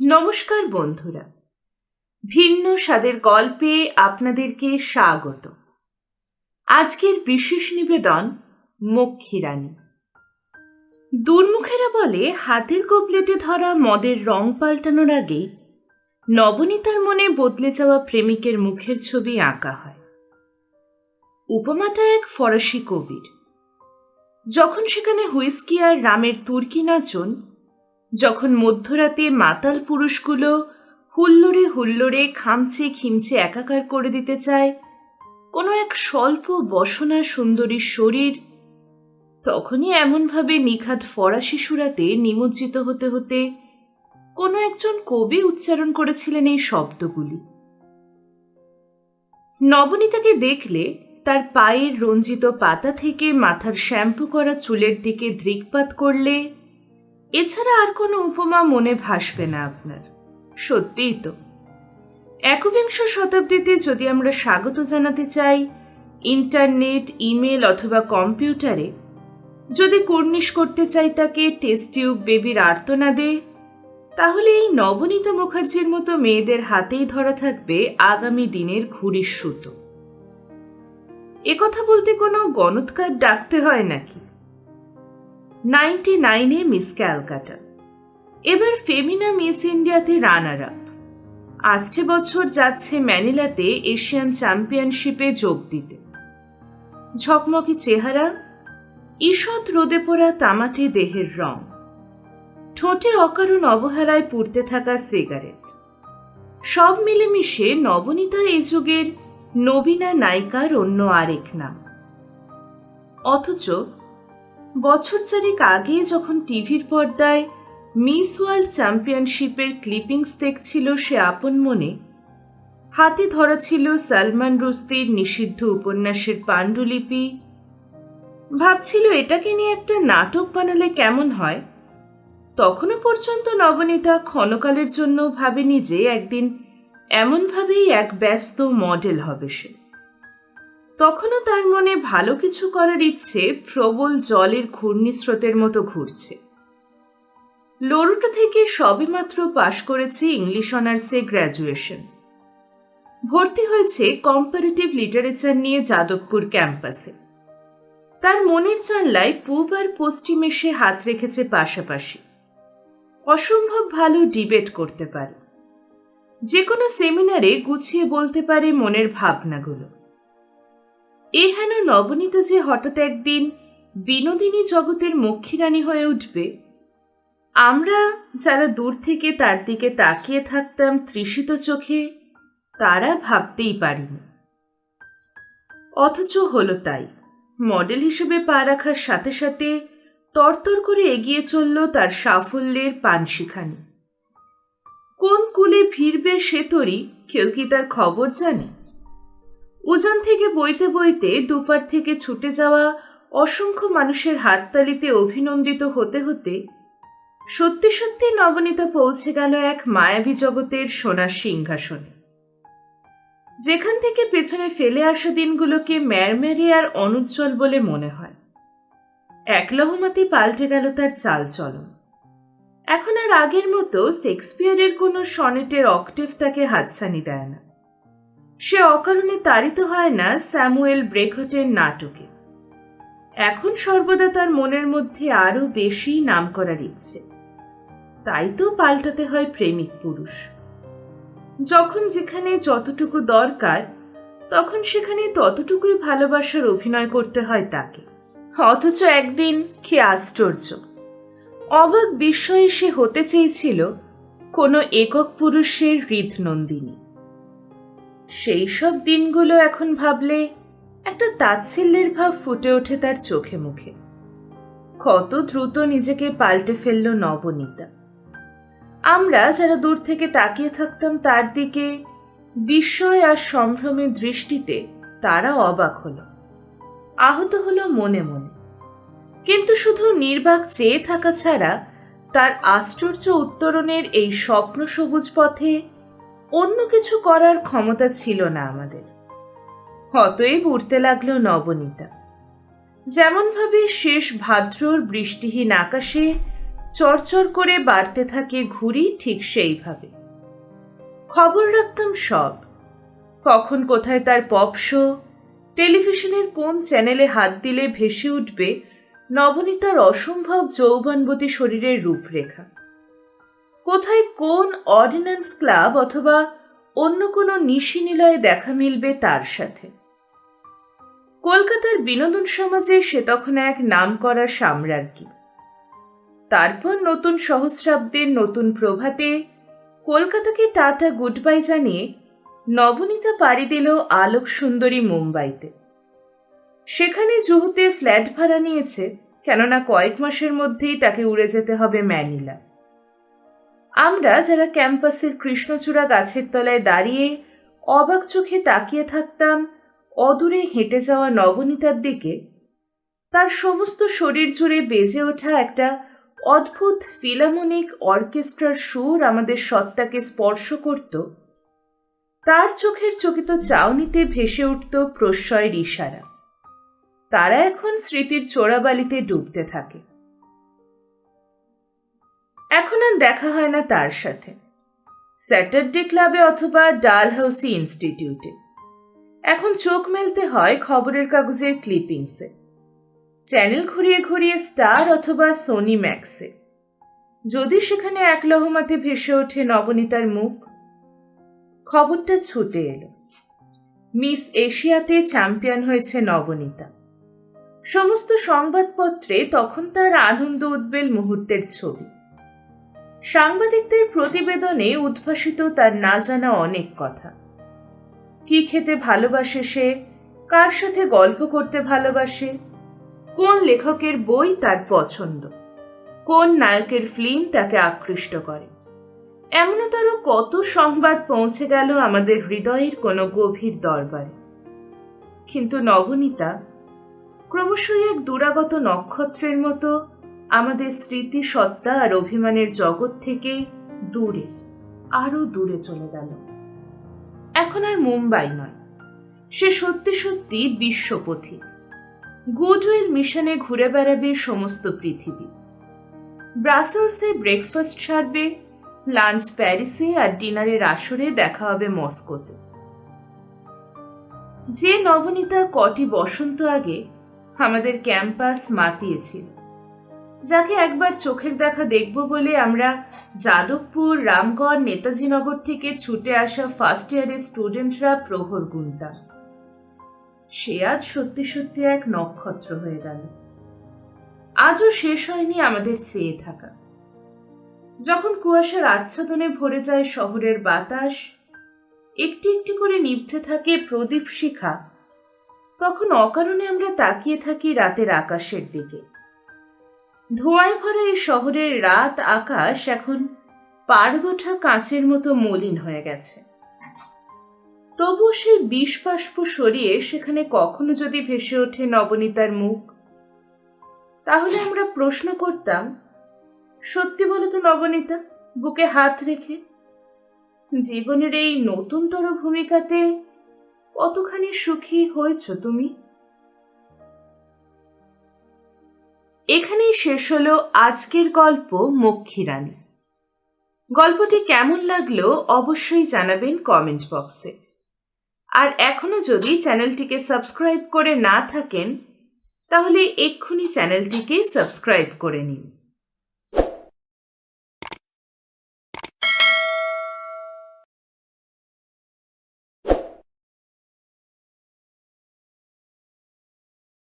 নমস্কার বন্ধুরা। ভিন্ন স্বাদের গল্পে আপনাদেরকে স্বাগত। আজকের বিশেষ নিবেদন মক্ষীরানী দুর্মুখেরা বলে, হাতের কবলেটে ধরা মদের রং পাল্টানোর আগেই নবনীতার মনে বদলে যাওয়া প্রেমিকের মুখের ছবি আঁকা হয়। উপমাটা এক ফরাসি কবির। যখন সেখানে হুইস্কি আর রামের তুর্কি নাচন, যখন মধ্যরাতে মাতাল পুরুষগুলো হুল্লোড়ে হুল্লোড়ে খামচে খিমচে একাকার করে দিতে চায়, কোনো এক স্বল্প বসনা সুন্দরীর শরীর, তখনই এমনভাবে নিখাত ফরাসি সুরাতে নিমজ্জিত হতে হতে কোনো একজন কবি উচ্চারণ করেছিলেন এই শব্দগুলি। নবনীতাকে দেখলে তার পায়ের রঞ্জিত পাতা থেকে মাথার শ্যাম্পু করা চুলের দিকে দৃকপাত করলে এছাড়া আর কোনো উপমা মনে ভাসবে না আপনার। সত্যিই তো। একবিংশ শতাব্দীতে যদি আমরা স্বাগত জানাতে চাই, ইন্টারনেট, ইমেল অথবা কম্পিউটারে, যদি কর্নিশ করতে চাই তাকে টেস্ট টিউব বেবির আর্তনাদে তাহলে এই নবনীতা মুখার্জির মতো মেয়েদের হাতেই ধরা থাকবে আগামী দিনের ঘুড়ির সুতো। একথা বলতে কোনো গণৎকার ডাকতে হয় নাকি? নাইনটি নাইনে মিস ক্যালকাটা। এবার ফেমিনা মিস ইন্ডিয়াতে রানার আপ আসছে বছর যাচ্ছে ম্যানিলাতে এশিয়ান চ্যাম্পিয়নশিপে যোগ দিতে। ঝকমকি চেহারা, ঈষৎ রোদে পোড়া তামাটে দেহের রং। ঠোঁটে অকারণ অবহেলায় পুড়তে থাকা সিগারেট। সব মিলেমিশে নবনীতা এই যুগের নবীনা নায়িকার অন্য আরেক নাম। অথচ বছর চারেক আগে যখন টিভির পর্দায় মিস ওয়ার্ল্ড চ্যাম্পিয়নশিপের ক্লিপিংস দেখছিল সে আপন মনে, হাতে ধরা ছিল সালমান রুস্তির নিষিদ্ধ উপন্যাসের পাণ্ডুলিপি। ভাবছিল, এটাকে নিয়ে একটা নাটক বানালে কেমন হয়? তখনও পর্যন্ত নবনীতা ক্ষণকালের জন্য ভাবেনি যে একদিন এমনভাবেই এক ব্যস্ত মডেল হবে সে। তখনও তার মনে ভালো কিছু করার ইচ্ছে প্রবল জলের ঘূর্ণিস্রোতের মতো ঘুরছে। লোরুটো থেকে সবেমাত্র পাশ করেছে ইংলিশ অনার্সে গ্র্যাজুয়েশন। ভর্তি হয়েছে কম্পারেটিভ লিটারেচার নিয়ে যাদবপুর ক্যাম্পাসে। তার মনের জানলায় পূব আর পশ্চিমে সে হাত রেখেছে পাশাপাশি। অসম্ভব ভালো ডিবেট করতে পারে। যে কোনো সেমিনারে গুছিয়ে বলতে পারে মনের ভাবনাগুলো। এ হেন নবনীতা যে হঠাৎ একদিন বিনোদিনী জগতের মক্ষীরানী হয়ে উঠবে, আমরা যারা দূর থেকে তার দিকে তাকিয়ে থাকতাম তৃষিত চোখে, তারা ভাবতেই পারিনি। অথচ হলো তাই। মডেল হিসেবে পা রাখার সাথে সাথে তরতর করে এগিয়ে চলল তার সাফল্যের পানশিখানি। কোন কুলে ভিড়বে সে তরি, কেউ কি তার খবর জানে? উজান থেকে বইতে বইতে দুপার থেকে ছুটে যাওয়া অসংখ্য মানুষের হাততালিতে অভিনন্দিত হতে হতে সত্যি সত্যি নবনীতা পৌঁছে গেল এক মায়াবী জগতের সোনার সিংহাসনে। যেখান থেকে পেছনে ফেলে আসা দিনগুলোকে ম্যারম্যারে আর অনুজ্জ্বল বলে মনে হয়। এক লহমাতেই পাল্টে গেল তার চালচলন এখন আর আগের মতো শেক্সপিয়ারের কোনো সনেটের অক্টেভ তাকে হাতছানি দেয় না। সে অকারণে তাড়িত হয় না স্যামুয়েল ব্রেকটের নাটকে। এখন সর্বদা তার মনের মধ্যে আরও বেশি নাম করার ইচ্ছে। তাই তো পাল্টাতে হয় প্রেমিক পুরুষ। যখন যেখানে যতটুকু দরকার, তখন সেখানে ততটুকুই ভালোবাসার অভিনয় করতে হয় তাকে। অথচ একদিন কি আশ্চর্য। অবাক বিস্ময়ে সে হতে চেয়েছিল কোনো একক পুরুষের হৃদনন্দিনী। সেই সব দিনগুলো এখন ভাবলে একটা তাচ্ছিল্যের ভাব ফুটে ওঠে তার চোখে মুখে। কত দ্রুত নিজেকে পাল্টে ফেলল নবনীতা। আমরা যারা দূর থেকে তাকিয়ে থাকতাম তার দিকে বিস্ময় আর সম্ভ্রমের দৃষ্টিতে তারা অবাক হলো। আহত হলো মনে মনে। কিন্তু শুধু নির্বাক চেয়ে থাকা ছাড়া তার আশ্চর্য উত্তরণের এই স্বপ্ন সবুজ পথে অন্য কিছু করার ক্ষমতা ছিল না আমাদের। অতএব উঠতে লাগল নবনীতা। যেমনভাবে শেষ ভাদ্রর বৃষ্টিহীন আকাশে চরচর করে বাড়তে থাকে ঘুড়ি, ঠিক সেইভাবে। খবর রাখতাম সব। কখন কোথায় তার পপ শো টেলিভিশনের কোন চ্যানেলে হাত দিলে ভেসে উঠবে নবনীতার অসম্ভব যৌবনবতী শরীরের রূপরেখা। কোথায় কোন অর্ডিন্যান্স ক্লাব অথবা অন্য কোনো নিশি নিলয়ে দেখা মিলবে তার সাথে? কলকাতার বিনোদন সমাজে সে তখন এক নামকরা সাম্রাজ্ঞী। তারপর নতুন সহস্রাব্দের নতুন প্রভাতে কলকাতাকে টাটা গুড বাই জানিয়ে নবনীতা পাড়ি দিল আলোক সুন্দরী মুম্বাইতে। সেখানে জুহুতে ফ্ল্যাট ভাড়া নিয়েছে, কেননা কয়েক মাসের মধ্যেই তাকে উড়ে যেতে হবে ম্যানিলা। আমরা যারা ক্যাম্পাসের কৃষ্ণচূড়া গাছের তলায় দাঁড়িয়ে অবাক চোখে তাকিয়ে থাকতাম, অদূরে হেঁটে যাওয়া নবনীতার দিকে, তার সমস্ত শরীর জুড়ে বেজে ওঠা একটা অদ্ভুত ফিলামনিক অর্কেস্ট্রার সুর আমাদের সত্তাকে স্পর্শ করত। তার চোখের চকিত চাউনিতে ভেসে উঠত প্রশ্রয়ের ইশারা। তারা এখন স্মৃতির চোরাবালিতে ডুবতে থাকে। এখন আর দেখা হয় না তার সাথে। স্যাটারডে ক্লাবে অথবা ডাল ডালহাউসি ইনস্টিটিউটে এখন চোখ মেলতে হয় খবরের কাগজের ক্লিপিংসে চ্যানেল ঘুরিয়ে ঘুরিয়ে স্টার অথবা সোনি ম্যাক্সে যদি সেখানে এক লহমাতে ভেসে ওঠে নবনীতার মুখ, খবরটা ছুটে এলো। মিস এশিয়াতে চ্যাম্পিয়ন হয়েছে নবনীতা। সমস্ত সংবাদপত্রে তখন তার আনন্দ উদ্বেল মুহূর্তের ছবি। সাংবাদিকদের প্রতিবেদনে উদ্ভাসিত তার না জানা অনেক কথা। কি খেতে ভালোবাসে সে? কার সাথে গল্প করতে ভালোবাসে? কোন লেখকের বই তার পছন্দ? কোন নায়কের ফিল্ম তাকে আকৃষ্ট করে? এমনও তারও কত সংবাদ পৌঁছে গেল আমাদের হৃদয়ের কোনো গভীর দরবারে। কিন্তু নবনীতা ক্রমশই এক দুরাগত নক্ষত্রের মতো আমাদের স্মৃতি সত্তা আর অভিমানের জগৎ থেকে দূরে আরও দূরে চলে গেল। এখন আর মুম্বাই নয়। সে সত্যি সত্যি বিশ্বপথিক। গুডউইল মিশনে ঘুরে বেড়াবে সমস্ত পৃথিবী। ব্রাসেলসে ব্রেকফাস্ট সারবে, লাঞ্চ প্যারিসে আর ডিনারের আসরে দেখা হবে মস্কোতে। যে নবনীতা কটি বসন্ত আগে আমাদের ক্যাম্পাস মাতিয়েছিল যাকে একবার চোখের দেখা দেখব বলে আমরা যাদবপুর, রামগড়, নেতাজিনগর থেকে ছুটে আসা ফার্স্ট ইয়ারের স্টুডেন্টরা প্রহর গুনতাম। সে আজ সত্যি সত্যি এক নক্ষত্র হয়ে গেল। আজও শেষ হয়নি আমাদের চেয়ে থাকা। যখন কুয়াশার আচ্ছাদনে ভরে যায় শহরের বাতাস, একটি একটি করে নিভতে থাকে প্রদীপ শিখা তখন অকারণে আমরা তাকিয়ে থাকি রাতের আকাশের দিকে। ধোঁয়ায় ভরা এই শহরের রাত আকাশ এখন পারদোঠা কাঁচের মতো মলিন হয়ে গেছে। তবু সেই বিষ সরিয়ে সেখানে কখনো যদি ভেসে ওঠে নবনীতার মুখ, তাহলে আমরা প্রশ্ন করতাম, সত্যি বলো তো নবনীতা, বুকে হাত রেখে জীবনের এই নতুনতর ভূমিকাতে কতখানি সুখী হয়েছ তুমি? এখানেই শেষ হলো আজকের গল্প মক্ষী রানী। গল্পটি কেমন লাগল অবশ্যই জানাবেন কমেন্ট বক্সে। আর এখনও যদি চ্যানেলটিকে সাবস্ক্রাইব করে না থাকেন, তাহলে এক্ষুনি চ্যানেলটিকে সাবস্ক্রাইব করে নিন।